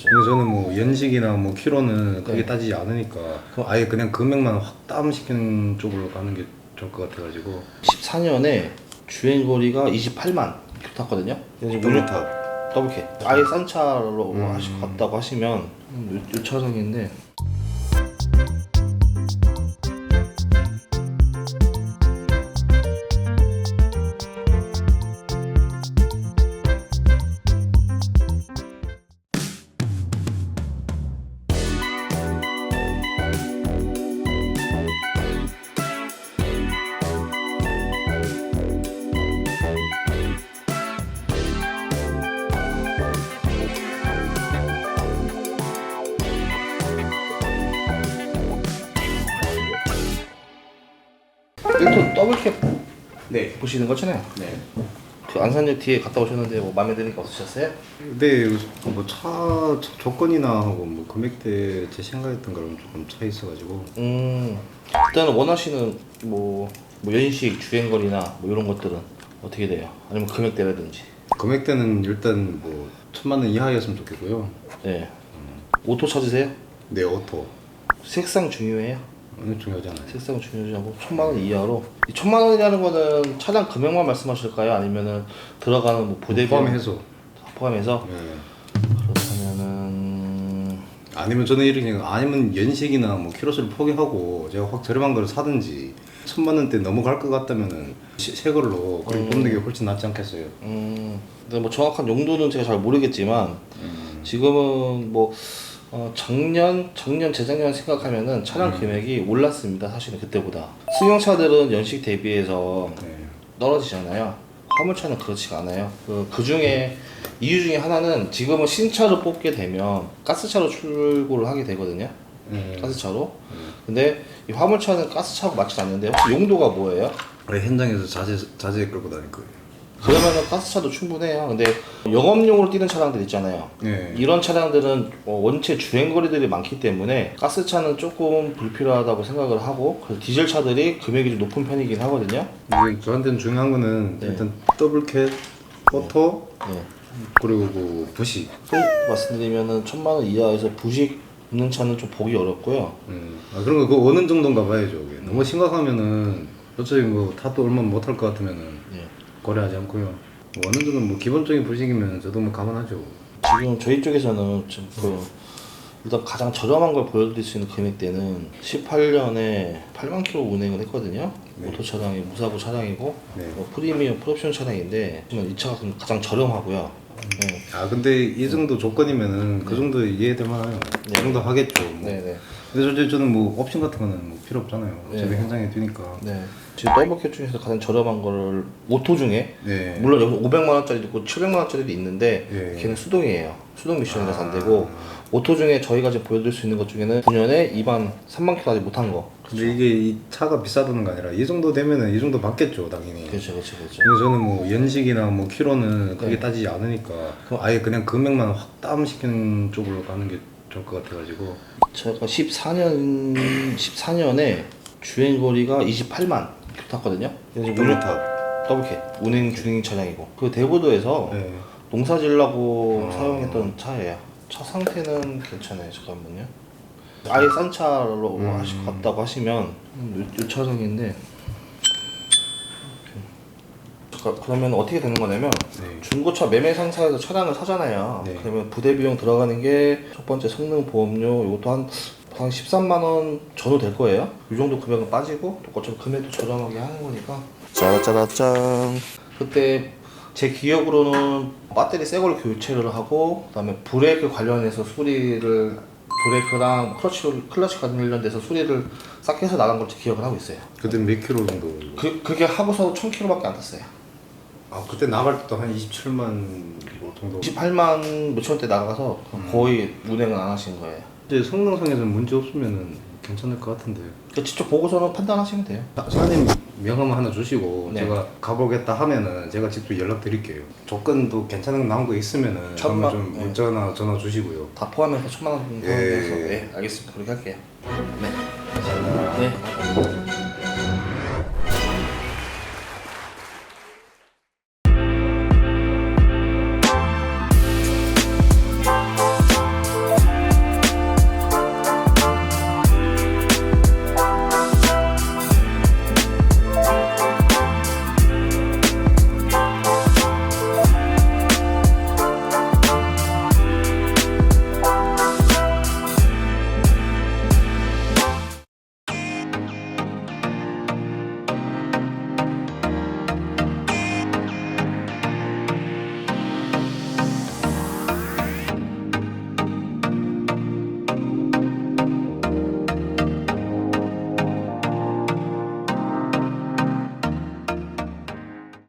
근데 저는 뭐 연식이나 뭐 키로는 크게 네. 따지지 않으니까 아예 그냥 금액만 확 다운시키는 쪽으로 가는 게 좋을 것 같아가지고 14년에 주행거리가 28만 킬로 탔거든요. 그래서 더블탑 더블캐. 아예 싼 차로 음. 하시, 갔다고 하시면 음, 요, 요 차량인데 더블캐 네. 보시는 거잖아요. 네. 그 안산역 뒤에 갔다 오셨는데 뭐 마음에 드는 게 없으셨어요? 근데 뭐차 조건이나 하고 뭐 금액대 제 생각했던 거랑 조금 차 있어가지고 음 일단은 원하시는 뭐, 뭐 연식 주행거리나 뭐 이런 것들은 어떻게 돼요? 아니면 금액대라든지 금액대는 일단 뭐 천만 원 이하였으면 좋겠고요. 네 오토 찾으세요? 네 오토 색상 중요해요? 어느 중요하잖아요. 색상 중요하지 않고 천만 원 이하로 이 천만 원이라는 거는 차량 금액만 말씀하실까요? 아니면은 들어가는 뭐 부대 포함해서. 포함해서 네. 그렇다면은 아니면 저는 이렇게 아니면 연식이나 뭐 키로수를 포기하고 제가 확 저렴한 거를 사든지 천만 원대 넘어갈 것 같다면은 시- 새 걸로 그걸 음. 뽑는 게 훨씬 낫지 않겠어요. 음 근데 뭐 정확한 용도는 제가 잘 모르겠지만 음. 지금은 뭐 어, 작년, 작년, 재작년 생각하면은 차량 음. 금액이 올랐습니다. 사실은 그때보다. 승용차들은 연식 대비해서 네. 떨어지잖아요. 화물차는 그렇지가 않아요. 그, 그 중에 이유 중에 하나는 지금은 신차를 뽑게 되면 가스차로 출고를 하게 되거든요. 네. 가스차로. 근데 이 화물차는 가스차하고 맞지 않는데 혹시 용도가 뭐예요? 원래 현장에서 자재 자재 끌고 다닐 거예요. 그러면은 가스차도 충분해요. 근데 영업용으로 뛰는 차량들 있잖아요. 네. 이런 차량들은 어, 원체 주행거리들이 많기 때문에 가스차는 조금 불필요하다고 생각을 하고 그래서 디젤 차들이 금액이 좀 높은 편이긴 하거든요. 이게 저한테는 중요한 거는 네. 일단 더블캣, 포토 네. 그리고 그 부시. 또 말씀드리면은 천만 원 이하에서 부식 있는 차는 좀 보기 어렵고요. 음. 아, 그런 거그 어느 정도인가 봐야죠. 그게. 너무 심각하면은 어차피 뭐 타도 얼마 못할 것 같으면은 예. 거래하지 않고요. 뭐 어느 정도 뭐 기본적인 부식이면 저도 뭐 감안하죠. 지금 저희 쪽에서는 지금 그 일단 가장 저렴한 걸 보여드릴 수 있는 금액대는 18년에 8만 킬로 운행을 했거든요. 네. 오토 차량이 무사고 차량이고 네. 어, 프리미엄 풀옵션 차량인데 지금 이 차가 가장 저렴하고요. 네. 아 근데 이 정도 조건이면은 그 정도 이해될 만해요. 이 네. 정도 하겠죠. 뭐. 네 네. 근데 솔직히 저는 뭐 옵션 같은 거는 뭐 필요 없잖아요. 어차피 네. 현장에 뛰니까. 네. 지금 더블캐 중에서 가장 저렴한 거를 오토 중에 네. 물론 여기 500만 원짜리도 있고 700만 원짜리도 있는데 예. 걔는 수동이에요. 수동 미션이라서 안 아. 되고 오토 중에 저희가 지금 보여드릴 수 있는 것 중에는 9년에 2만 3만 킬로 아직 못한 거. 근데 이게 이 차가 비싸다는 거 아니라 이 정도 되면은 이 정도 받겠죠, 당연히. 그렇죠, 그렇죠, 그렇죠. 근데 저는 뭐 연식이나 뭐 키로는 크게 네. 따지지 않으니까 그럼 아예 그냥 금액만 확 다운시키는 쪽으로 가는 게 좋을 것 같아가지고 제가 14년 14년에 주행 거리가 28만 킬로 탔거든요. 그래서 운영 더블탑. 더블캐 운행 중인 차량이고 그 대보도에서 네. 농사 지으려고 아. 사용했던 차예요. 차 상태는 괜찮아요. 잠깐만요. 아예 싼 차로 음. 하시, 갔다고 하시면 음, 요, 요 차량인데 잠깐, 그러면 어떻게 되는 거냐면 네. 중고차 매매 상사에서 차량을 사잖아요. 네. 그러면 부대 비용 들어가는 게 첫 번째 성능 보험료 이것도 한, 한 13만 원 전후 될 거예요. 이 정도 금액은 빠지고 또 어차피 금액도 저렴하게 하는 거니까. 짜라짜라짠. 그때 제 기억으로는 배터리 새 걸로 교체를 하고 그다음에 브레이크 관련해서 수리를 브레이크랑 클러치 클러치 관련돼서 수리를 싹 해서 나간 걸제 기억을 하고 있어요. 그때 몇 킬로 정도? 그 그게 하고서 1000km밖에 안 탔어요. 아 그때 나갈 때도 한 27만 킬로 정도. 28만 몇천 원대 나가서 거의 운행은 안 하신 거예요. 이제 성능상에서는 문제 없으면은 괜찮을 것 같은데. 그 직접 보고서는 판단하시면 돼요. 사- 사장님 명함 하나 주시고 네. 제가 가보겠다 하면은 제가 직접 연락 드릴게요. 조건도 괜찮은 거 나온 거 있으면은 천만- 좀 네. 문자나 전화 주시고요. 다 포함해서 천만 원 정도 예. 해서 네 알겠습니다. 그렇게 할게요. 네. 네.